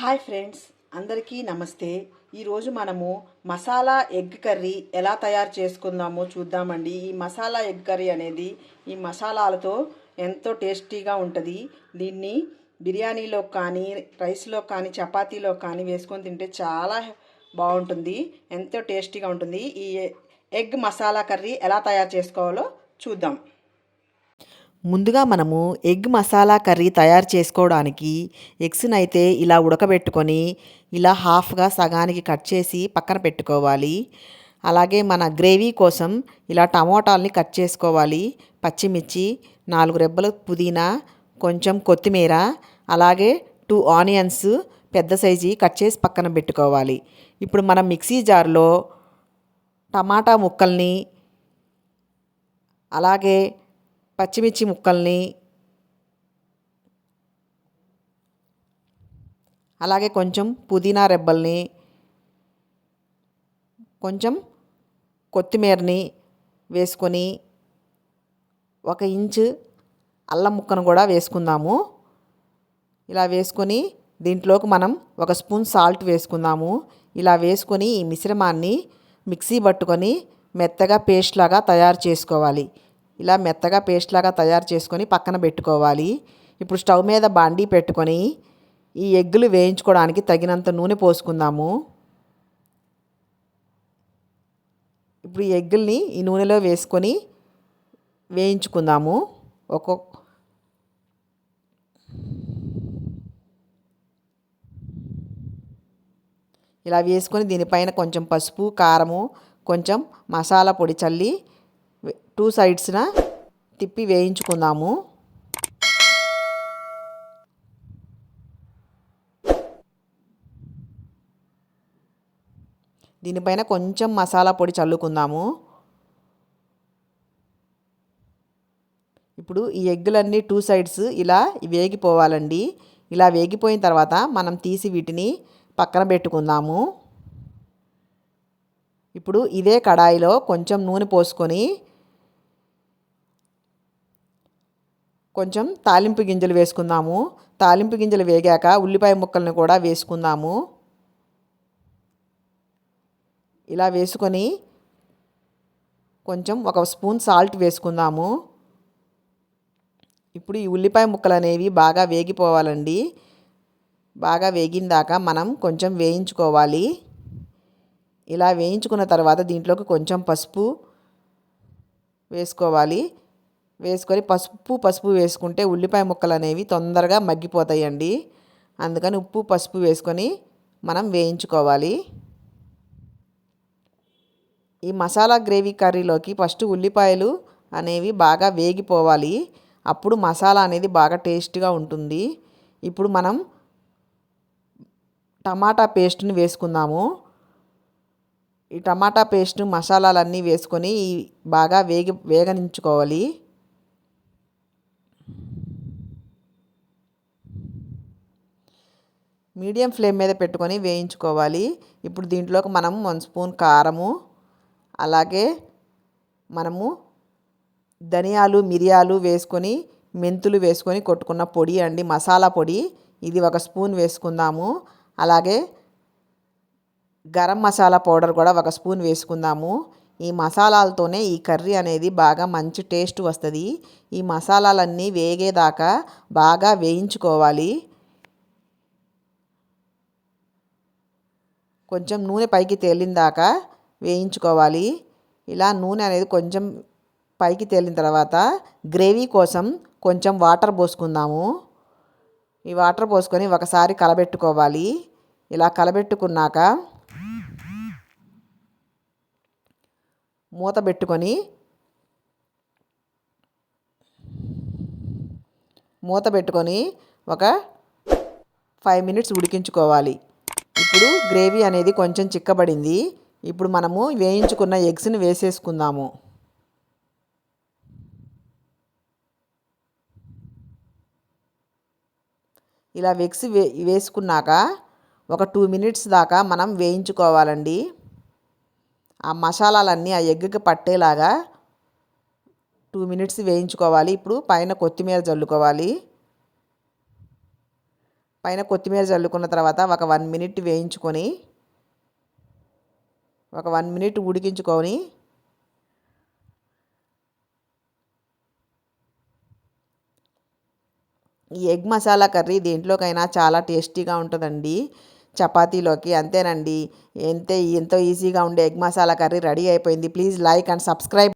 Hi friends అందరికీ నమస్తే. ఈరోజు మనము మసాలా ఎగ్ కర్రీ ఎలా తయారు చేసుకుందామో చూద్దామండి. ఈ మసాలా ఎగ్ కర్రీ అనేది ఈ మసాలాలతో ఎంతో టేస్టీగా ఉంటుంది. దీన్ని బిర్యానీలో కానీ రైస్లో కానీ చపాతీలో కానీ వేసుకొని తింటే చాలా బాగుంటుంది. ఎంతో టేస్టీగా ఉంటుంది. ఈ ఎగ్ మసాలా కర్రీ ఎలా తయారు చేసుకోవాలో చూద్దాం. ముందుగా మనము ఎగ్ మసాలా కర్రీ తయారు చేసుకోవడానికి ఎగ్స్ని అయితే ఇలా ఉడకబెట్టుకొని ఇలా హాఫ్గా సగానికి కట్ చేసి పక్కన పెట్టుకోవాలి. అలాగే మన గ్రేవీ కోసం ఇలా టమోటాలని కట్ చేసుకోవాలి. పచ్చిమిర్చి నాలుగు రెబ్బల పుదీనా కొంచెం కొత్తిమీర అలాగే టూ ఆనియన్స్ పెద్ద సైజు కట్ చేసి పక్కన పెట్టుకోవాలి. ఇప్పుడు మనం మిక్సీ జార్లో టమాటా ముక్కల్ని అలాగే పచ్చిమిర్చి ముక్కల్ని అలాగే కొంచెం పుదీనా రెబ్బల్ని కొంచెం కొత్తిమీరని వేసుకొని ఒక ఇంచు అల్లం ముక్కను కూడా వేసుకుందాము. ఇలా వేసుకొని దీంట్లోకి మనం ఒక స్పూన్ సాల్ట్ వేసుకుందాము. ఇలా వేసుకొని ఈ మిశ్రమాన్ని మిక్సీ పట్టుకొని మెత్తగా పేస్ట్ లాగా తయారు చేసుకోవాలి. ఇలా మెత్తగా పేస్ట్ లాగా తయారు చేసుకొని పక్కన పెట్టుకోవాలి. ఇప్పుడు స్టవ్ మీద బాండీ పెట్టుకొని ఈ ఎగ్గులు వేయించుకోవడానికి తగినంత నూనె పోసుకుందాము. ఇప్పుడు ఈ ఎగ్గుల్ని ఈ నూనెలో వేసుకొని వేయించుకుందాము. ఒక్కొక్క ఇలా వేసుకొని దీనిపైన కొంచెం పసుపు కారము కొంచెం మసాలా పొడి చల్లి టూ సైడ్స్న తిప్పి వేయించుకుందాము. దీనిపైన కొంచెం మసాలా పొడి చల్లుకుందాము. ఇప్పుడు ఈ ఎగ్గులన్నీ టూ సైడ్స్ ఇలా వేగిపోవాలండి. ఇలా వేగిపోయిన తర్వాత మనం తీసి వీటిని పక్కన పెట్టుకుందాము. ఇప్పుడు ఇదే కడాయిలో కొంచెం నూనె పోసుకొని కొంచెం తాలింపు గింజలు వేసుకుందాము. తాలింపు గింజలు వేగాక ఉల్లిపాయ ముక్కలను కూడా వేసుకుందాము. ఇలా వేసుకొని కొంచెం ఒక స్పూన్ సాల్ట్ వేసుకుందాము. ఇప్పుడు ఈ ఉల్లిపాయ ముక్కలు అనేవి బాగా వేగిపోవాలండి. బాగా వేగిందాక మనం కొంచెం వేయించుకోవాలి. ఇలా వేయించుకున్న తర్వాత దీంట్లోకి కొంచెం పసుపు వేసుకోవాలి. వేసుకొని పసుపు పసుపు వేసుకుంటే ఉల్లిపాయ ముక్కలు అనేవి తొందరగా మగ్గిపోతాయండి. అందుకని ఉప్పు పసుపు వేసుకొని మనం వేయించుకోవాలి. ఈ మసాలా గ్రేవీ కర్రీలోకి ఫస్ట్ ఉల్లిపాయలు అనేవి బాగా వేగిపోవాలి. అప్పుడు మసాలా అనేది బాగా టేస్ట్గా ఉంటుంది. ఇప్పుడు మనం టమాటా పేస్ట్ని వేసుకుందాము. ఈ టమాటా పేస్ట్ మసాలాలన్నీ వేసుకొని బాగా వేగి వేగనించుకోవాలి. మీడియం ఫ్లేమ్ మీద పెట్టుకొని వేయించుకోవాలి. ఇప్పుడు దీంట్లోకి మనం వన్ స్పూన్ కారము అలాగే మనము ధనియాలు మిరియాలు వేసుకొని మెంతులు వేసుకొని కొట్టుకున్న పొడి అండి మసాలా పొడి. ఇది ఒక స్పూన్ వేసుకుందాము. అలాగే గరం మసాలా పౌడర్ కూడా ఒక స్పూన్ వేసుకుందాము. ఈ మసాలాలతోనే ఈ కర్రీ అనేది బాగా మంచి టేస్ట్ వస్తుంది. ఈ మసాలాలన్నీ వేగేదాకా బాగా వేయించుకోవాలి. కొంచెం నూనె పైకి తేలిందాక వేయించుకోవాలి. ఇలా నూనె అనేది కొంచెం పైకి తేలిన తర్వాత గ్రేవీ కోసం కొంచెం వాటర్ పోసుకుందాము. ఈ వాటర్ పోసుకొని ఒకసారి కలబెట్టుకోవాలి. ఇలా కలబెట్టుకున్నాక మూత పెట్టుకొని మూత పెట్టుకొని ఒక ఫైవ్ మినిట్స్ ఉడికించుకోవాలి. ఇప్పుడు గ్రేవీ అనేది కొంచెం చిక్కబడింది. ఇప్పుడు మనము వేయించుకున్న ఎగ్స్ని వేసేసుకుందాము. ఇలా ఎగ్స్ వే వేసుకున్నాక ఒక టూ మినిట్స్ దాకా మనం వేయించుకోవాలండి. ఆ మసాలాలన్నీ ఆ ఎగ్కి పట్టేలాగా టూ మినిట్స్ వేయించుకోవాలి. ఇప్పుడు పైన కొత్తిమీర చల్లుకోవాలి. పైన కొత్తిమీర చల్లుకున్న తర్వాత ఒక వన్ మినిట్ వేయించుకొని ఒక వన్ మినిట్ ఉడికించుకొని ఈ ఎగ్ మసాలా కర్రీ దేంట్లోకైనా చాలా టేస్టీగా ఉంటుందండి. చపాతీలోకి అంతేనండి. ఎంతే ఎంతో ఈజీగా ఉండే ఎగ్ మసాలా కర్రీ రెడీ అయిపోయింది. Please like and subscribe.